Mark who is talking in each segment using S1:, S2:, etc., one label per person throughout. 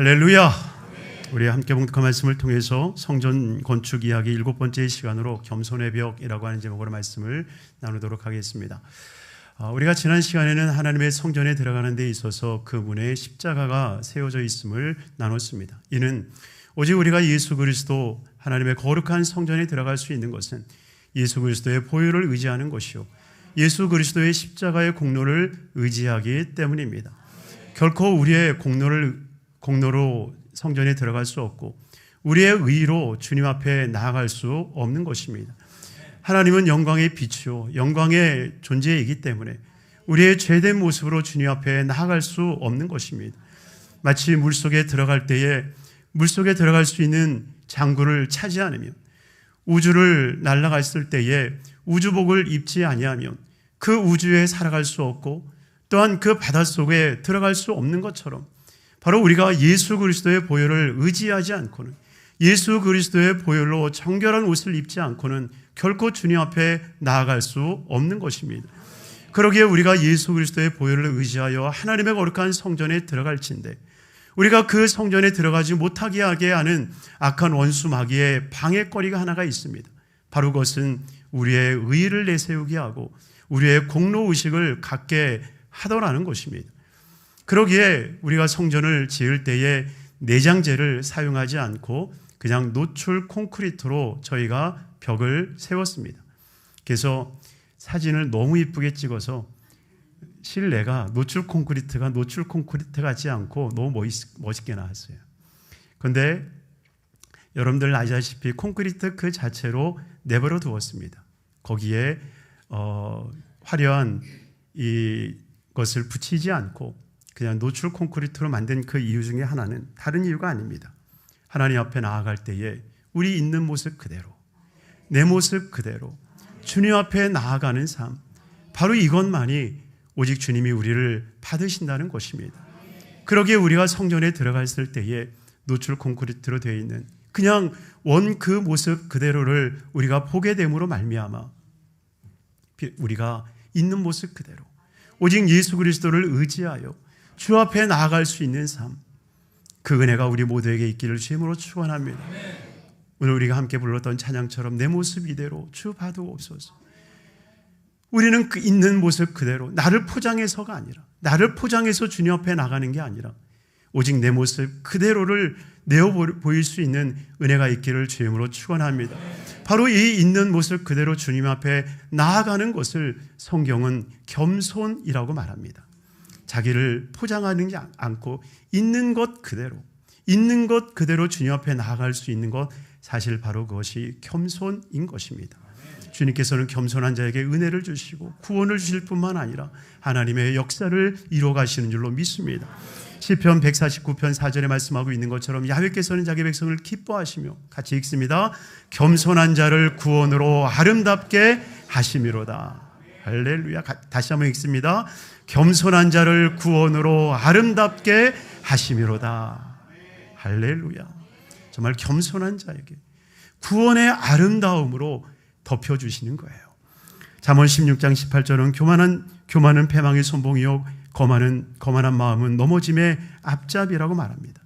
S1: 할렐루야. 우리 함께 봉독한 말씀을 통해서 성전 건축 이야기 일곱 번째 시간으로 겸손의 벽이라고 하는 제목으로 말씀을 나누도록 하겠습니다. 아, 우리가 지난 시간에는 하나님의 성전에 들어가는 데 있어서 그 문에 십자가가 세워져 있음을 나눴습니다. 이는 오직 우리가 예수 그리스도 하나님의 거룩한 성전에 들어갈 수 있는 것은 예수 그리스도의 보혈을 의지하는 것이요. 예수 그리스도의 십자가의 공로를 의지하기 때문입니다. 결코 우리의 공로를 공로로 성전에 들어갈 수 없고 우리의 의로 주님 앞에 나아갈 수 없는 것입니다. 하나님은 영광의 빛이요 영광의 존재이기 때문에 우리의 죄된 모습으로 주님 앞에 나아갈 수 없는 것입니다. 마치 물 속에 들어갈 때에 물 속에 들어갈 수 있는 장구를 차지 않으면 우주를 날아갔을 때에 우주복을 입지 아니하면 그 우주에 살아갈 수 없고 또한 그 바닷속에 들어갈 수 없는 것처럼 바로 우리가 예수 그리스도의 보혈을 의지하지 않고는 예수 그리스도의 보혈로 정결한 옷을 입지 않고는 결코 주님 앞에 나아갈 수 없는 것입니다. 그러기에 우리가 예수 그리스도의 보혈을 의지하여 하나님의 거룩한 성전에 들어갈진데 우리가 그 성전에 들어가지 못하게 하게 하는 악한 원수 마귀의 방해거리가 하나가 있습니다. 바로 그것은 우리의 의를 내세우게 하고 우리의 공로 의식을 갖게 하더라는 것입니다. 그러기에 우리가 성전을 지을 때에 내장재를 사용하지 않고 그냥 노출 콘크리트로 저희가 벽을 세웠습니다. 그래서 사진을 너무 이쁘게 찍어서 실내가 노출 콘크리트가 노출 콘크리트 같지 않고 너무 멋있, 게 나왔어요. 그런데 여러분들 아시다시피 콘크리트 그 자체로 내버려 두었습니다. 거기에 어, 화려한 이 것을 붙이지 않고 그냥 노출 콘크리트로 만든 그 이유 중에 하나는 다른 이유가 아닙니다. 하나님 앞에 나아갈 때에 우리 있는 모습 그대로, 내 모습 그대로, 주님 앞에 나아가는 삶, 바로 이것만이 오직 주님이 우리를 받으신다는 것입니다. 그러기에 우리가 성전에 들어갔을 때에 노출 콘크리트로 되어 있는 그냥 원 그 모습 그대로를 우리가 보게 됨으로 말미암아 우리가 있는 모습 그대로 오직 예수 그리스도를 의지하여 주 앞에 나아갈 수 있는 삶. 그 은혜가 우리 모두에게 있기를 주임으로 축원합니다. 오늘 우리가 함께 불렀던 찬양처럼 내 모습 이대로 주 없어서 우리는 그 있는 모습 그대로 나를 포장해서가 아니라 나를 포장해서 주님 앞에 나가는 게 아니라 오직 내 모습 그대로를 내어 보일 수 있는 은혜가 있기를 주임으로 축원합니다. 바로 이 있는 모습 그대로 주님 앞에 나아가는 것을 성경은 겸손이라고 말합니다. 자기를 포장하는 게 않고 있는 것 그대로 있는 것 그대로 주님 앞에 나아갈 수 있는 것 사실 바로 그것이 겸손인 것입니다. 주님께서는 겸손한 자에게 은혜를 주시고 구원을 주실 뿐만 아니라 하나님의 역사를 이루어 가시는 줄로 믿습니다. 시편 149편 4절에 말씀하고 있는 것처럼 야훼께서는 자기 백성을 기뻐하시며 같이 읽습니다. 겸손한 자를 구원으로 아름답게 하심이로다. 할렐루야. 다시 한번 읽습니다. 겸손한 자를 구원으로 아름답게 하심이로다. 할렐루야. 정말 겸손한 자에게 구원의 아름다움으로 덮여 주시는 거예요. 잠언 16장 18절은 교만한, 교만은 패망의 손봉이요. 거만은, 거만한 마음은 넘어짐의 앞잡이라고 말합니다.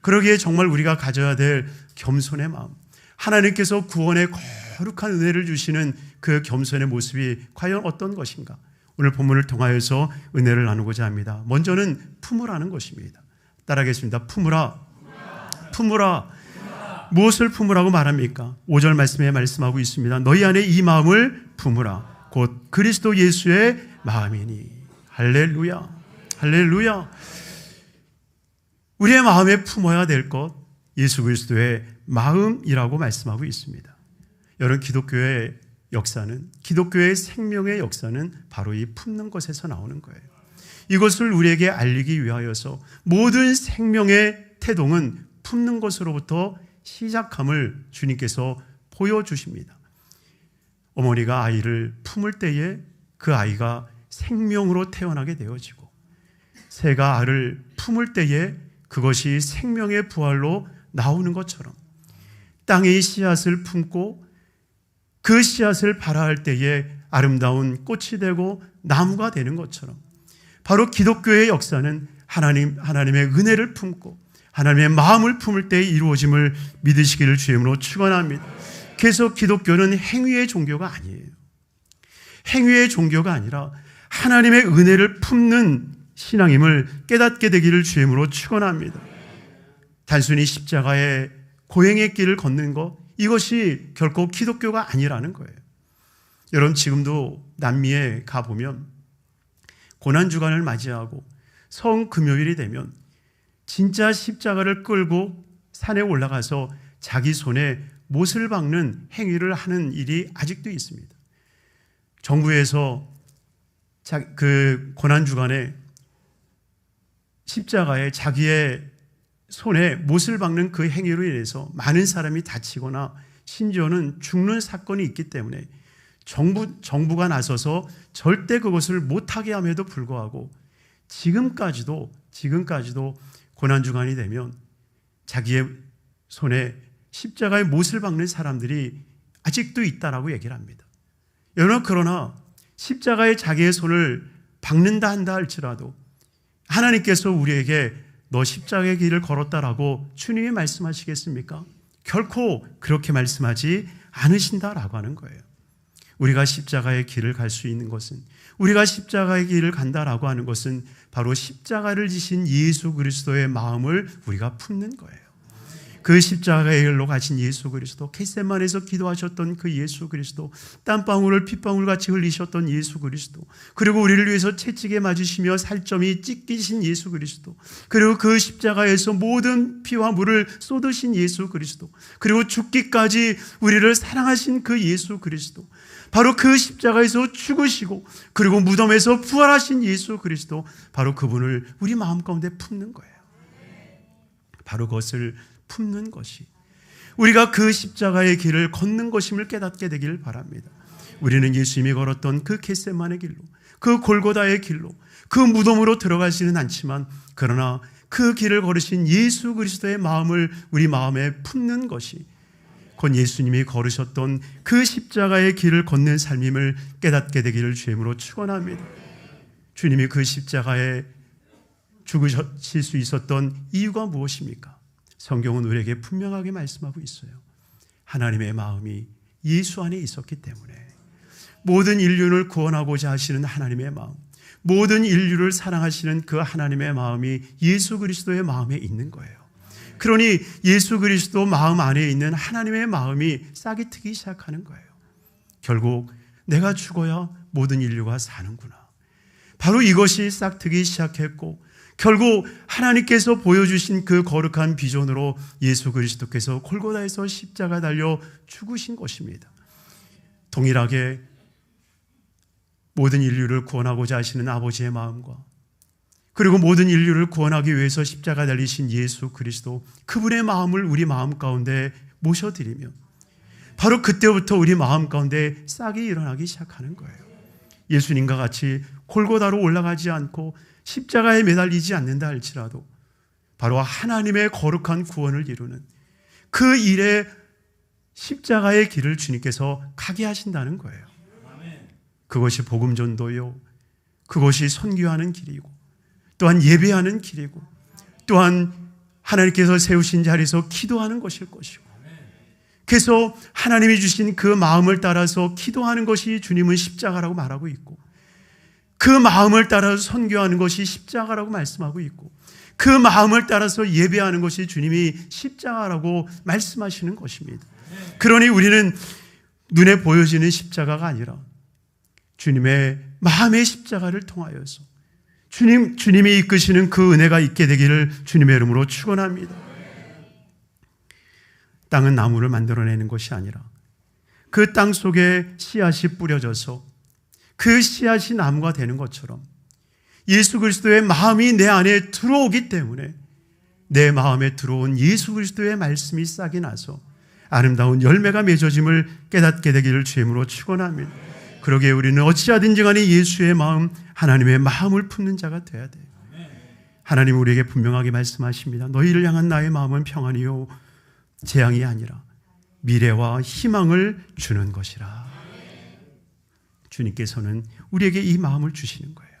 S1: 그러기에 정말 우리가 가져야 될 겸손의 마음. 하나님께서 구원의 거룩한 은혜를 주시는 그 겸손의 모습이 과연 어떤 것인가? 오늘 본문을 통하여서 은혜를 나누고자 합니다. 먼저는 품으라는 것입니다. 따라하겠습니다. 품으라. 품으라. 무엇을 품으라고 말합니까? 5절 말씀에 말씀하고 있습니다. 너희 안에 이 마음을 품으라. 곧 그리스도 예수의 마음이니. 할렐루야. 할렐루야. 우리의 마음에 품어야 될 것, 예수 그리스도의 마음이라고 말씀하고 있습니다. 여러분, 기독교의 역사는 기독교의 생명의 역사는 바로 이 품는 것에서 나오는 거예요. 이것을 우리에게 알리기 위하여서 모든 생명의 태동은 품는 것으로부터 시작함을 주님께서 보여주십니다. 어머니가 아이를 품을 때에 그 아이가 생명으로 태어나게 되어지고 새가 알을 품을 때에 그것이 생명의 부활로 나오는 것처럼 땅의 씨앗을 품고 그 씨앗을 발화할 때에 아름다운 꽃이 되고 나무가 되는 것처럼 바로 기독교의 역사는 하나님, 하나님의 은혜를 품고 하나님의 마음을 품을 때 이루어짐을 믿으시기를 주임으로 축원합니다. 그래서 기독교는 행위의 종교가 아니에요. 행위의 종교가 아니라 하나님의 은혜를 품는 신앙임을 깨닫게 되기를 주임으로 축원합니다. 단순히 십자가의 고행의 길을 걷는 것 이것이 결코 기독교가 아니라는 거예요. 여러분 지금도 남미에 가 보면 고난 주간을 맞이하고 성 금요일이 되면 진짜 십자가를 끌고 산에 올라가서 자기 손에 못을 박는 행위를 하는 일이 아직도 있습니다. 정부에서 그 고난 주간에 십자가에 자기의 손에 못을 박는 그 행위로 인해서 많은 사람이 다치거나 심지어는 죽는 사건이 있기 때문에 정부, 정부가 나서서 절대 그것을 못하게 함에도 불구하고 지금까지도, 지금까지도 고난주간이 되면 자기의 손에 십자가의 못을 박는 사람들이 아직도 있다라고 얘기를 합니다. 여러분, 그러나 십자가에 자기의 손을 박는다 한다 할지라도 하나님께서 우리에게 너 십자가의 길을 걸었다라고 주님이 말씀하시겠습니까? 결코 그렇게 말씀하지 않으신다라고 하는 거예요. 우리가 십자가의 길을 갈 수 있는 것은 우리가 십자가의 길을 간다라고 하는 것은 바로 십자가를 지신 예수 그리스도의 마음을 우리가 품는 거예요. 그 십자가의 길로 가신 예수 그리스도, 겟세만에서 기도하셨던 그 예수 그리스도, 땀방울을 핏방울 같이 흘리셨던 예수 그리스도, 그리고 우리를 위해서 채찍에 맞으시며 살점이 찢기신 예수 그리스도, 그리고 그 십자가에서 모든 피와 물을 쏟으신 예수 그리스도, 그리고 죽기까지 우리를 사랑하신 그 예수 그리스도, 바로 그 십자가에서 죽으시고 그리고 무덤에서 부활하신 예수 그리스도 바로 그분을 우리 마음 가운데 품는 거예요. 바로 그것을 품는 것이 우리가 그 십자가의 길을 걷는 것임을 깨닫게 되기를 바랍니다. 우리는 예수님이 걸었던 그 겟세만의 길로 그 골고다의 길로 그 무덤으로 들어가지는 않지만 그러나 그 길을 걸으신 예수 그리스도의 마음을 우리 마음에 품는 것이 곧 예수님이 걸으셨던 그 십자가의 길을 걷는 삶임을 깨닫게 되기를 주임으로 축원합니다. 주님이 그 십자가에 죽으실 수 있었던 이유가 무엇입니까? 성경은 우리에게 분명하게 말씀하고 있어요. 하나님의 마음이 예수 안에 있었기 때문에 모든 인류를 구원하고자 하시는 하나님의 마음, 모든 인류를 사랑하시는 그 하나님의 마음이 예수 그리스도의 마음에 있는 거예요. 그러니 예수 그리스도 마음 안에 있는 하나님의 마음이 싹이 트기 시작하는 거예요. 결국 내가 죽어야 모든 인류가 사는구나. 바로 이것이 싹 트기 시작했고 결국 하나님께서 보여주신 그 거룩한 비전으로 예수 그리스도께서 골고다에서 십자가 달려 죽으신 것입니다. 동일하게 모든 인류를 구원하고자 하시는 아버지의 마음과 그리고 모든 인류를 구원하기 위해서 십자가 달리신 예수 그리스도 그분의 마음을 우리 마음 가운데 모셔드리며 바로 그때부터 우리 마음 가운데 싹이 일어나기 시작하는 거예요. 예수님과 같이 골고다로 올라가지 않고 십자가에 매달리지 않는다 할지라도 바로 하나님의 거룩한 구원을 이루는 그 일에 십자가의 길을 주님께서 가게 하신다는 거예요. 그것이 복음 전도요. 그것이 선교하는 길이고 또한 예배하는 길이고 또한 하나님께서 세우신 자리에서 기도하는 것일 것이고 그래서 하나님이 주신 그 마음을 따라서 기도하는 것이 주님은 십자가라고 말하고 있고 그 마음을 따라서 선교하는 것이 십자가라고 말씀하고 있고 그 마음을 따라서 예배하는 것이 주님이 십자가라고 말씀하시는 것입니다. 그러니 우리는 눈에 보여지는 십자가가 아니라 주님의 마음의 십자가를 통하여서 주님, 주님이 이끄시는 그 은혜가 있게 되기를 주님의 이름으로 축원합니다. 땅은 나무를 만들어내는 것이 아니라 그 땅 속에 씨앗이 뿌려져서 그 씨앗이 나무가 되는 것처럼 예수 그리스도의 마음이 내 안에 들어오기 때문에 내 마음에 들어온 예수 그리스도의 말씀이 싹이 나서 아름다운 열매가 맺어짐을 깨닫게 되기를 주임으로 축원합니다. 그러기에 우리는 어찌하든지 간에 예수의 마음, 하나님의 마음을 품는 자가 되어야 돼요. 하나님 우리에게 분명하게 말씀하십니다. 너희를 향한 나의 마음은 평안이요 재앙이 아니라 미래와 희망을 주는 것이라. 주님께서는 우리에게 이 마음을 주시는 거예요.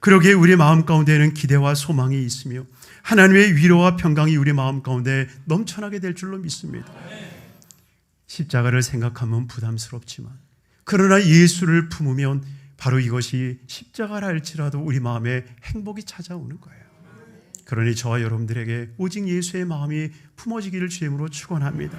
S1: 그러기에 우리 마음 가운데는 기대와 소망이 있으며 하나님의 위로와 평강이 우리 마음 가운데 넘쳐나게 될 줄로 믿습니다. 십자가를 생각하면 부담스럽지만 그러나 예수를 품으면 바로 이것이 십자가라 할지라도 우리 마음에 행복이 찾아오는 거예요. 그러니 저와 여러분들에게 오직 예수의 마음이 품어지기를 주임으로 축원합니다.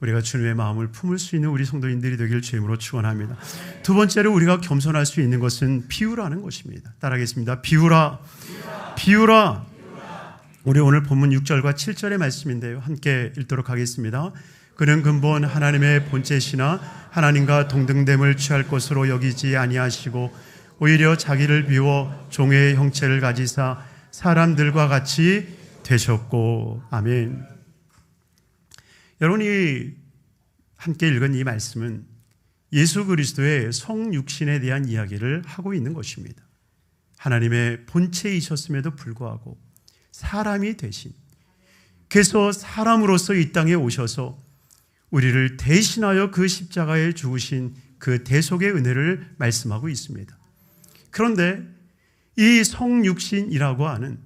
S1: 우리가 주님의 마음을 품을 수 있는 우리 성도인들이 되길 주임으로 축원합니다. 두 번째로 우리가 겸손할 수 있는 것은 비유라는 것입니다. 따라하겠습니다. 비유라, 비유라. 우리 오늘 본문 6절과 7절의 말씀인데요. 함께 읽도록 하겠습니다. 그는 근본 하나님의 본체시나 하나님과 동등됨을 취할 것으로 여기지 아니하시고 오히려 자기를 비워 종의 형체를 가지사 사람들과 같이 되셨고 아멘. 여러분이 함께 읽은 이 말씀은 예수 그리스도의 성육신에 대한 이야기를 하고 있는 것입니다. 하나님의 본체이셨음에도 불구하고 사람이 되신 그래서 사람으로서 이 땅에 오셔서 우리를 대신하여 그 십자가에 죽으신 그 대속의 은혜를 말씀하고 있습니다. 그런데 이 성육신이라고 하는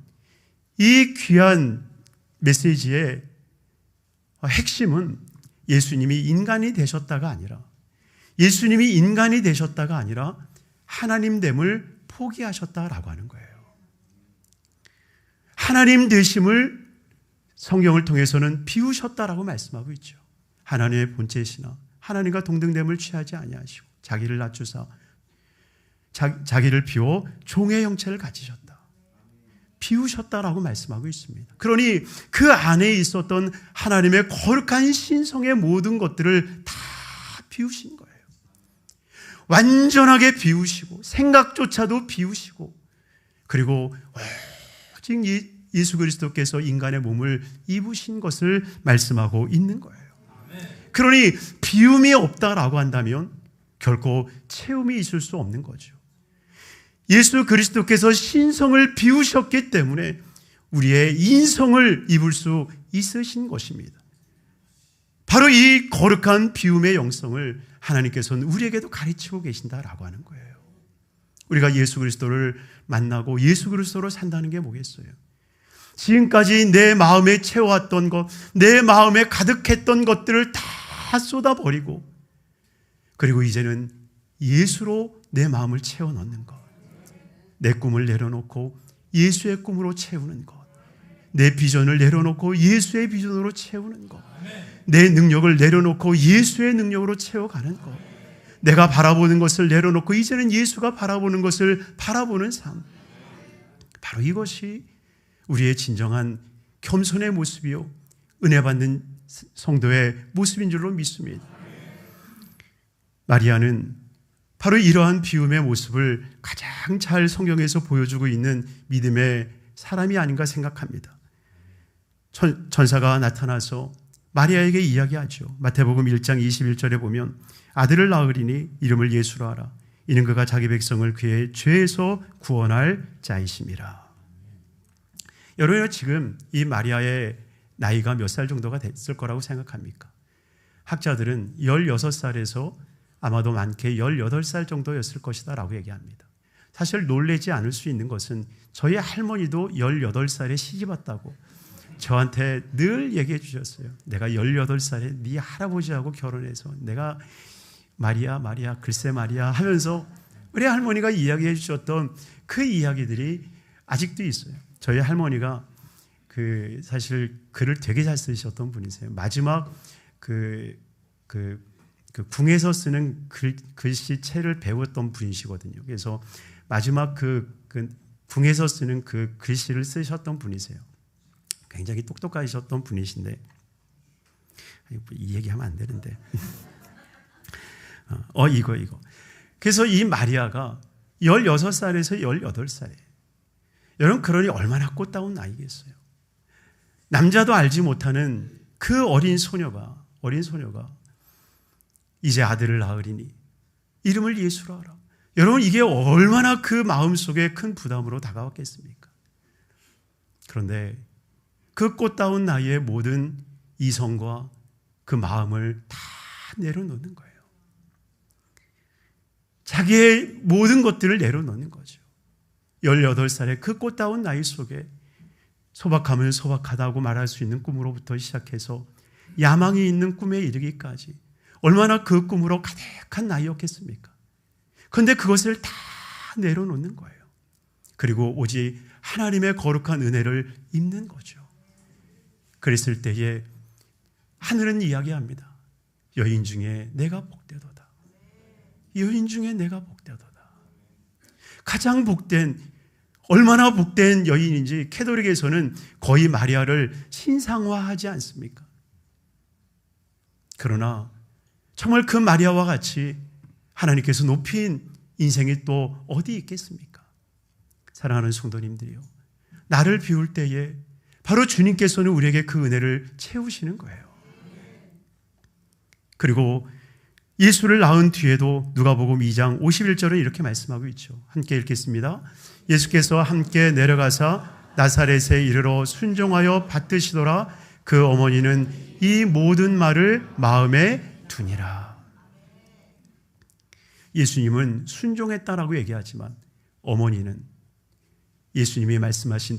S1: 이 귀한 메시지의 핵심은 예수님이 인간이 되셨다가 아니라 예수님이 인간이 되셨다가 아니라 하나님됨을 포기하셨다라고 하는 거예요. 하나님 되심을 성경을 통해서는 비우셨다라고 말씀하고 있죠. 하나님의 본체시나 하나님과 동등됨을 취하지 아니하시고 자기를 낮추사 자, 자기를 비워 종의 형체를 가지셨다. 비우셨다라고 말씀하고 있습니다. 그러니 그 안에 있었던 하나님의 거룩한 신성의 모든 것들을 다 비우신 거예요. 완전하게 비우시고 생각조차도 비우시고 그리고 오직 예수 그리스도께서 인간의 몸을 입으신 것을 말씀하고 있는 거예요. 그러니 비움이 없다라고 한다면 결코 체험이 있을 수 없는 거죠. 예수 그리스도께서 신성을 비우셨기 때문에 우리의 인성을 입을 수 있으신 것입니다. 바로 이 거룩한 비움의 영성을 하나님께서는 우리에게도 가르치고 계신다라고 하는 거예요. 우리가 예수 그리스도를 만나고 예수 그리스도로 산다는 게 뭐겠어요? 지금까지 내 마음에 채워왔던 것, 내 마음에 가득했던 것들을 다 쏟아버리고, 그리고 이제는 예수로 내 마음을 채워 넣는 것. 내 꿈을 내려놓고 예수의 꿈으로 채우는 것. 내 비전을 내려놓고 예수의 비전으로 채우는 것. 내 능력을 내려놓고 예수의 능력으로 채워가는 것. 내가 바라보는 것을 내려놓고 이제는 예수가 바라보는 것을 바라보는 삶. 바로 이것이 우리의 진정한 겸손의 모습이요. 은혜 받는 성도의 모습인 줄로 믿습니다. 마리아는 바로 이러한 비움의 모습을 가장 잘 성경에서 보여주고 있는 믿음의 사람이 아닌가 생각합니다. 천, 사가 나타나서 마리아에게 이야기하죠. 마태복음 1장 21절에 보면 아들을 낳으리니 이름을 예수로 하라. 이는 그가 자기 백성을 그의 죄에서 구원할 자이심이라. 여러분 지금 이 마리아의 나이가 몇 살 정도가 됐을 거라고 생각합니까? 학자들은 16살에서 아마도 많게 18살 정도였을 것이다 라고 얘기합니다. 사실 놀래지 않을 수 있는 것은 저희 할머니도 18살에 시집 왔다고 저한테 늘 얘기해 주셨어요. 내가 18살에 네 할아버지하고 결혼해서 내가 마리아 마리아 글쎄 마리아 하면서 우리 할머니가 이야기해 주셨던 그 이야기들이 아직도 있어요. 저희 할머니가 그 사실 글을 되게 잘 쓰셨던 분이세요. 마지막 그, 그, 그 궁에서 쓰는 글, 글씨체를 배웠던 분이시거든요. 그래서 마지막 그, 그 궁에서 쓰는 그 글씨를 쓰셨던 분이세요. 굉장히 똑똑하셨던 분이신데, 이 얘기하면 안 되는데. 어, 이거, 이거. 그래서 이 마리아가 16살에서 18살에 여러분 그러니 얼마나 꽃다운 나이겠어요. 남자도 알지 못하는 그 어린 소녀가 어린 소녀가 이제 아들을 낳으리니 이름을 예수라 하라. 여러분 이게 얼마나 그 마음 속에 큰 부담으로 다가왔겠습니까? 그런데 그 꽃다운 나이에 모든 이성과 그 마음을 다 내려놓는 거예요. 자기의 모든 것들을 내려놓는 거죠. 18살의 그 꽃다운 나이 속에 소박하면 소박하다고 말할 수 있는 꿈으로부터 시작해서 야망이 있는 꿈에 이르기까지 얼마나 그 꿈으로 가득한 나이였겠습니까? 그런데 그것을 다 내려놓는 거예요. 그리고 오직 하나님의 거룩한 은혜를 입는 거죠. 그랬을 때에 하늘은 이야기합니다. 여인 중에 내가 복되도다. 여인 중에 내가 복되도다. 가장 복된 얼마나 복된 여인인지 캐도릭에서는 거의 마리아를 신상화하지 않습니까? 그러나 정말 그 마리아와 같이 하나님께서 높인 인생이 또 어디 있겠습니까? 사랑하는 성도님들이요. 나를 비울 때에 바로 주님께서는 우리에게 그 은혜를 채우시는 거예요. 그리고 예수를 낳은 뒤에도 누가복음 2장 51절은 이렇게 말씀하고 있죠. 함께 읽겠습니다. 예수께서 함께 내려가사 나사렛에 이르러 순종하여 받드시더라 그 어머니는 이 모든 말을 마음에 두니라. 예수님은 순종했다라고 얘기하지만 어머니는 예수님이 말씀하신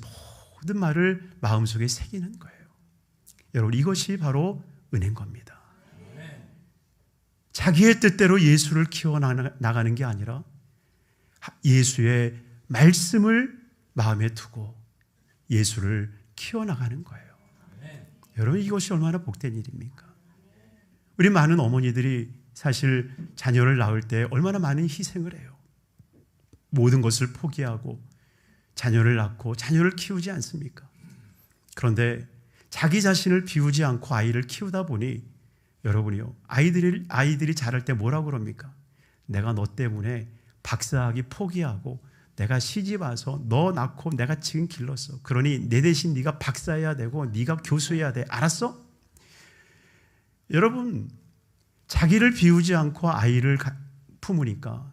S1: 모든 말을 마음속에 새기는 거예요. 여러분 이것이 바로 은혜인 겁니다. 자기의 뜻대로 예수를 키워 나가는 게 아니라 예수의 말씀을 마음에 두고 예수를 키워 나가는 거예요. 여러분 이것이 얼마나 복된 일입니까? 우리 많은 어머니들이 사실 자녀를 낳을 때 얼마나 많은 희생을 해요. 모든 것을 포기하고 자녀를 낳고 자녀를 키우지 않습니까? 그런데 자기 자신을 비우지 않고 아이를 키우다 보니 여러분이요. 아이들이 아이들이 자랄 때 뭐라고 그럽니까? 내가 너 때문에 박사학위 포기하고 내가 시집 와서 너 낳고 내가 지금 길렀어. 그러니 내 대신 네가 박사해야 되고 네가 교수해야 돼. 알았어? 여러분 자기를 비우지 않고 아이를 품으니까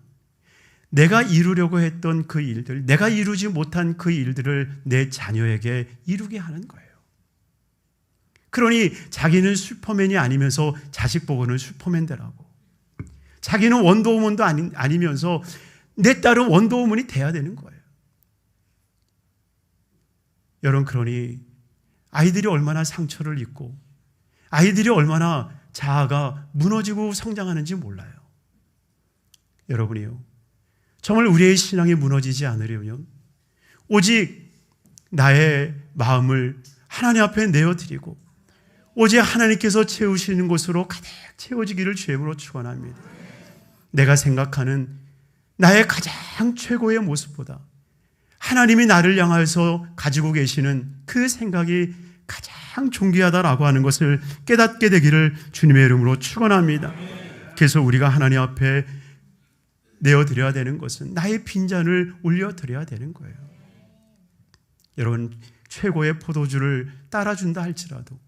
S1: 내가 이루려고 했던 그 일들, 내가 이루지 못한 그 일들을 내 자녀에게 이루게 하는 거예요. 그러니 자기는 슈퍼맨이 아니면서 자식 보고는 슈퍼맨 되라고. 자기는 원더우먼도 아니, 아니면서 내 딸은 원더우먼이 돼야 되는 거예요. 여러분, 그러니 아이들이 얼마나 상처를 입고 아이들이 얼마나 자아가 무너지고 성장하는지 몰라요. 여러분이요. 정말 우리의 신앙이 무너지지 않으려면 오직 나의 마음을 하나님 앞에 내어드리고 오직 하나님께서 채우시는 곳으로 가득 채워지기를 주임으로 축원합니다. 내가 생각하는 나의 가장 최고의 모습보다 하나님이 나를 향해서 가지고 계시는 그 생각이 가장 존귀하다라고 하는 것을 깨닫게 되기를 주님의 이름으로 축원합니다. 그래서 우리가 하나님 앞에 내어 드려야 되는 것은 나의 빈잔을 올려 드려야 되는 거예요. 여러분 최고의 포도주를 따라준다 할지라도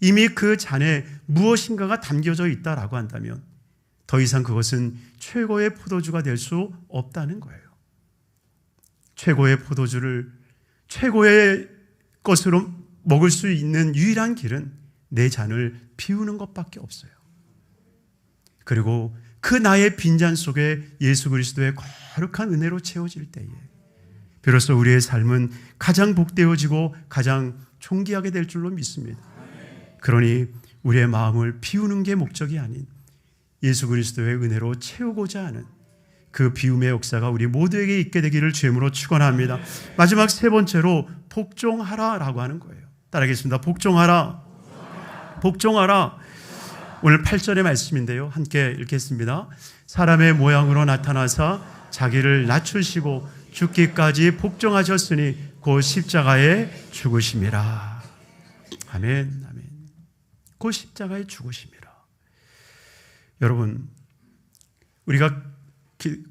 S1: 이미 그 잔에 무엇인가가 담겨져 있다라고 한다면 더 이상 그것은 최고의 포도주가 될 수 없다는 거예요. 최고의 포도주를 최고의 것으로 먹을 수 있는 유일한 길은 내 잔을 비우는 것밖에 없어요. 그리고 그 나의 빈잔 속에 예수 그리스도의 거룩한 은혜로 채워질 때에 비로소 우리의 삶은 가장 복되어지고 가장 존귀하게 될 줄로 믿습니다. 그러니 우리의 마음을 비우는 게 목적이 아닌 예수 그리스도의 은혜로 채우고자 하는 그 비움의 역사가 우리 모두에게 있게 되기를 주임으로 축원합니다. 마지막 세 번째로 복종하라라고 하는 거예요. 따라하겠습니다. 복종하라. 복종하라. 오늘 8절의 말씀인데요. 함께 읽겠습니다. 사람의 모양으로 나타나사 자기를 낮추시고 죽기까지 복종하셨으니 곧 십자가에 죽으심이라. 아멘. 그 십자가의 죽으심이라. 여러분, 우리가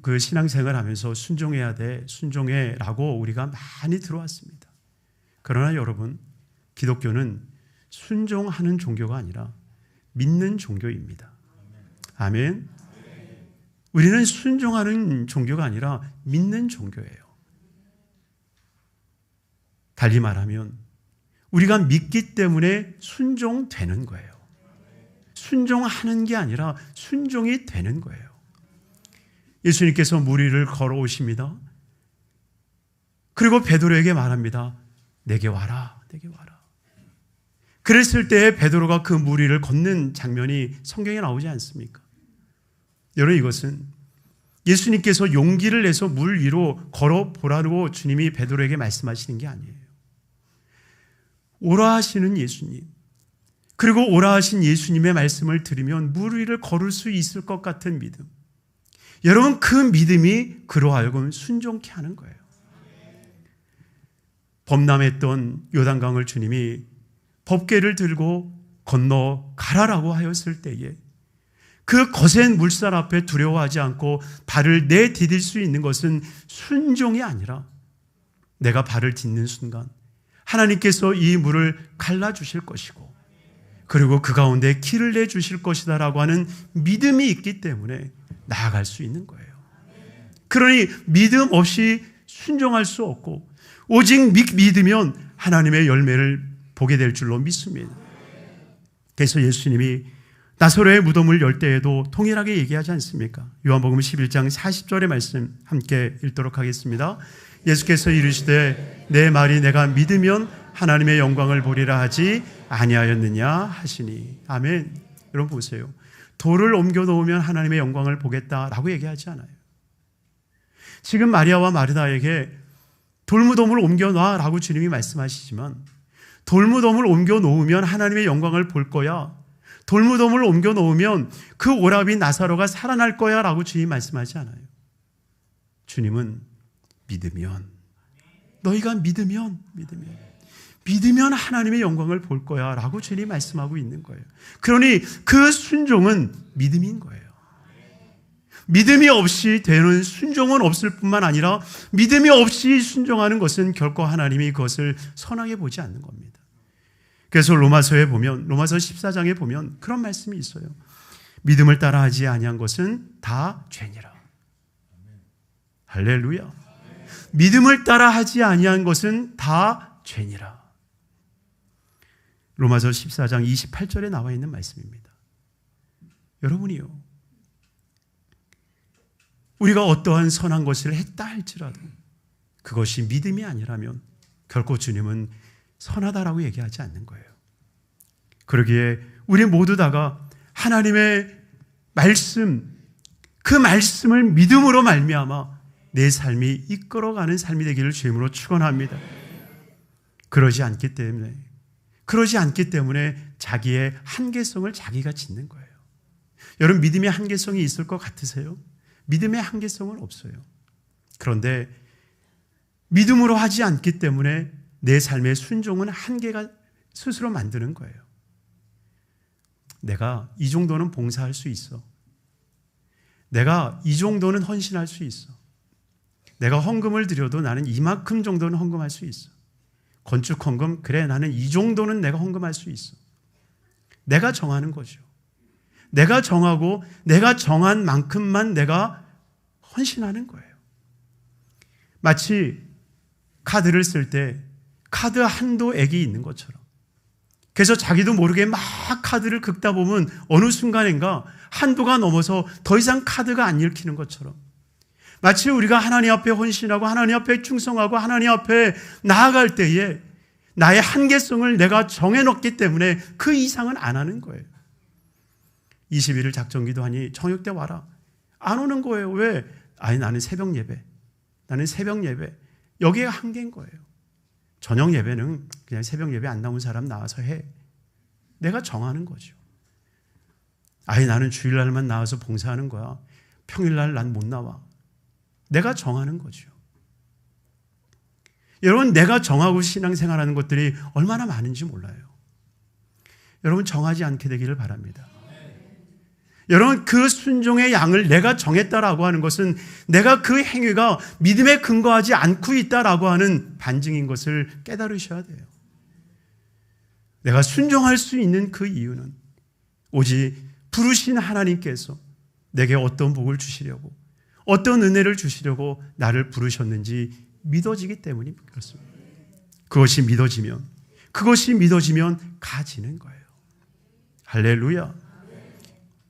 S1: 그 신앙생활 하면서 순종해야 돼, 순종해라고 우리가 많이 들어왔습니다. 그러나 여러분, 기독교는 순종하는 종교가 아니라 믿는 종교입니다. 아멘. 우리는 순종하는 종교가 아니라 믿는 종교예요. 달리 말하면 우리가 믿기 때문에 순종되는 거예요. 순종하는 게 아니라 순종이 되는 거예요. 예수님께서 무리를 걸어오십니다. 그리고 베드로에게 말합니다. 내게 와라, 내게 와라. 그랬을 때 베드로가 그 무리를 걷는 장면이 성경에 나오지 않습니까? 여러분 이것은 예수님께서 용기를 내서 물 위로 걸어 보라고 주님이 베드로에게 말씀하시는 게 아니에요. 오라 하시는 예수님. 그리고 오라 하신 예수님의 말씀을 들으면 물 위를 걸을 수 있을 것 같은 믿음. 여러분 그 믿음이 그로 하여금 순종케 하는 거예요. 범람했던 요단강을 주님이 법궤를 들고 건너 가라라고 하였을 때에 그 거센 물살 앞에 두려워하지 않고 발을 내디딜 수 있는 것은 순종이 아니라 내가 발을 딛는 순간 하나님께서 이 물을 갈라 주실 것이고 그리고 그 가운데 길을 내 주실 것이다라고 하는 믿음이 있기 때문에 나아갈 수 있는 거예요. 그러니 믿음 없이 순종할 수 없고 오직 믿으면 하나님의 열매를 보게 될 줄로 믿습니다. 그래서 예수님이 나사로의 무덤을 열 때에도 통일하게 얘기하지 않습니까? 요한복음 11장 40절의 말씀 함께 읽도록 하겠습니다. 예수께서 이르시되 내 말이 내가 믿으면 하나님의 영광을 보리라 하지 아니하였느냐 하시니 아멘. 여러분 보세요. 돌을 옮겨 놓으면 하나님의 영광을 보겠다라고 얘기하지 않아요. 지금 마리아와 마르다에게 돌무덤을 옮겨 놔라고 주님이 말씀하시지만 돌무덤을 옮겨 놓으면 하나님의 영광을 볼 거야. 돌무덤을 옮겨 놓으면 그 오라비 나사로가 살아날 거야 라고 주님 말씀하지 않아요. 주님은 믿으면, 너희가 믿으면, 믿으면, 믿으면 하나님의 영광을 볼 거야 라고 주님 말씀하고 있는 거예요. 그러니 그 순종은 믿음인 거예요. 믿음이 없이 되는 순종은 없을 뿐만 아니라 믿음이 없이 순종하는 것은 결코 하나님이 그것을 선하게 보지 않는 겁니다. 그래서 로마서에 보면 로마서 14장에 보면 그런 말씀이 있어요. 믿음을 따라 하지 아니한 것은 다 죄니라. 할렐루야. 믿음을 따라 하지 아니한 것은 다 죄니라. 로마서 14장 28절에 나와 있는 말씀입니다. 여러분이요. 우리가 어떠한 선한 것을 했다 할지라도 그것이 믿음이 아니라면 결코 주님은 선하다라고 얘기하지 않는 거예요. 그러기에 우리 모두 다가 하나님의 말씀, 그 말씀을 믿음으로 말미암아 내 삶이 이끌어가는 삶이 되기를 주임으로 축원합니다. 그러지 않기 때문에 그러지 않기 때문에 자기의 한계성을 자기가 짓는 거예요. 여러분 믿음의 한계성이 있을 것 같으세요? 믿음의 한계성은 없어요. 그런데 믿음으로 하지 않기 때문에 내 삶의 순종은 한계가 스스로 만드는 거예요. 내가 이 정도는 봉사할 수 있어. 내가 이 정도는 헌신할 수 있어. 내가 헌금을 드려도 나는 이만큼 정도는 헌금할 수 있어. 건축 헌금, 그래, 나는 이 정도는 내가 헌금할 수 있어. 내가 정하는 거죠. 내가 정하고 내가 정한 만큼만 내가 헌신하는 거예요. 마치 카드를 쓸 때 카드 한도액이 있는 것처럼. 그래서 자기도 모르게 막 카드를 긁다 보면 어느 순간인가 한도가 넘어서 더 이상 카드가 안 읽히는 것처럼. 마치 우리가 하나님 앞에 헌신하고 하나님 앞에 충성하고 하나님 앞에 나아갈 때에 나의 한계성을 내가 정해놓기 때문에 그 이상은 안 하는 거예요. 20일을 작정기도 하니 저녁 때 와라. 안 오는 거예요. 왜? 아니, 나는 새벽 예배. 나는 새벽 예배. 여기에 한계인 거예요. 저녁 예배는 그냥 새벽 예배 안 나온 사람 나와서 해. 내가 정하는 거죠. 아예 나는 주일날만 나와서 봉사하는 거야. 평일날 난 못 나와. 내가 정하는 거죠. 여러분, 내가 정하고 신앙생활하는 것들이 얼마나 많은지 몰라요. 여러분, 정하지 않게 되기를 바랍니다. 여러분 그 순종의 양을 내가 정했다라고 하는 것은 내가 그 행위가 믿음에 근거하지 않고 있다라고 하는 반증인 것을 깨달으셔야 돼요. 내가 순종할 수 있는 그 이유는 오직 부르신 하나님께서 내게 어떤 복을 주시려고 어떤 은혜를 주시려고 나를 부르셨는지 믿어지기 때문이 그렇습니다. 그것이 믿어지면 그것이 믿어지면 가지는 거예요. 할렐루야.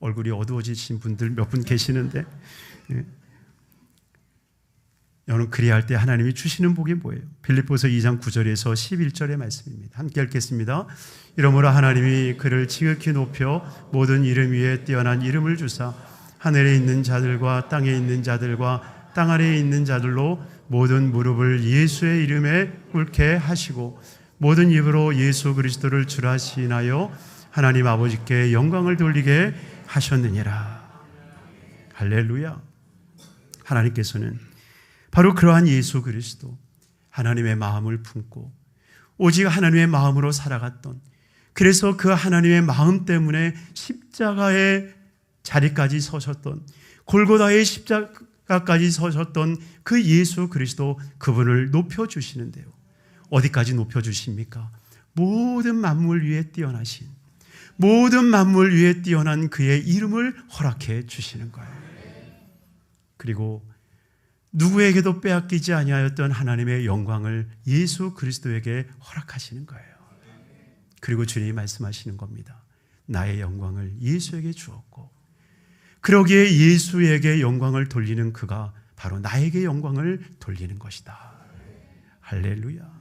S1: 얼굴이 어두워지신 분들 몇 분 계시는데 예. 여러분 그리할 때 하나님이 주시는 복이 뭐예요? 빌립보서 2장 9절에서 11절의 말씀입니다. 함께 읽겠습니다. 이러므로 하나님이 그를 지극히 높여 모든 이름 위에 뛰어난 이름을 주사 하늘에 있는 자들과 땅에 있는 자들과 땅 아래에 있는 자들로 모든 무릎을 예수의 이름에 꿇게 하시고 모든 입으로 예수 그리스도를 주라시나요 하나님 아버지께 영광을 돌리게 하셨느니라. 할렐루야. 하나님께서는 바로 그러한 예수 그리스도 하나님의 마음을 품고 오직 하나님의 마음으로 살아갔던 그래서 그 하나님의 마음 때문에 십자가의 자리까지 서셨던 골고다의 십자가까지 서셨던 그 예수 그리스도 그분을 높여 주시는데요. 어디까지 높여 주십니까? 모든 만물 위에 뛰어나신 모든 만물 위에 뛰어난 그의 이름을 허락해 주시는 거예요. 그리고 누구에게도 빼앗기지 아니하였던 하나님의 영광을 예수 그리스도에게 허락하시는 거예요. 그리고 주님이 말씀하시는 겁니다. 나의 영광을 예수에게 주었고 그러기에 예수에게 영광을 돌리는 그가 바로 나에게 영광을 돌리는 것이다. 할렐루야.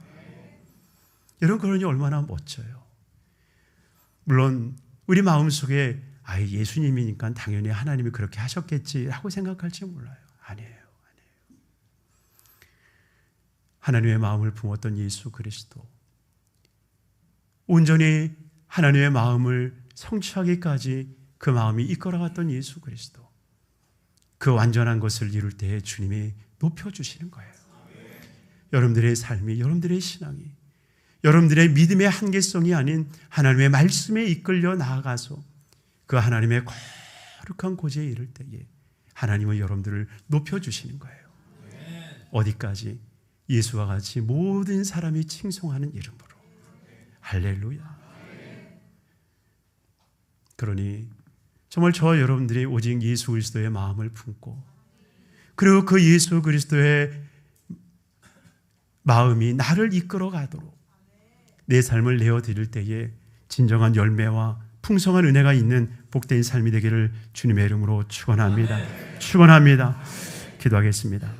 S1: 여러분 그러니 얼마나 멋져요. 물론 우리 마음속에 아 예수님이니까 당연히 하나님이 그렇게 하셨겠지 하고 생각할지 몰라요. 아니에요. 아니에요. 하나님의 마음을 품었던 예수 그리스도 온전히 하나님의 마음을 성취하기까지 그 마음이 이끌어갔던 예수 그리스도. 그 완전한 것을 이룰 때에 주님이 높여주시는 거예요. 여러분들의 삶이, 여러분들의 신앙이, 여러분들의 믿음의 한계성이 아닌 하나님의 말씀에 이끌려 나아가서 그 하나님의 거룩한 고지에 이를 때에 하나님은 여러분들을 높여주시는 거예요. 어디까지? 예수와 같이 모든 사람이 칭송하는 이름으로. 할렐루야. 그러니 정말 저 여러분들이 오직 예수 그리스도의 마음을 품고 그리고 그 예수 그리스도의 마음이 나를 이끌어 가도록 내 삶을 내어 드릴 때에 진정한 열매와 풍성한 은혜가 있는 복된 삶이 되기를 주님의 이름으로 축원합니다. 축원합니다. 기도하겠습니다.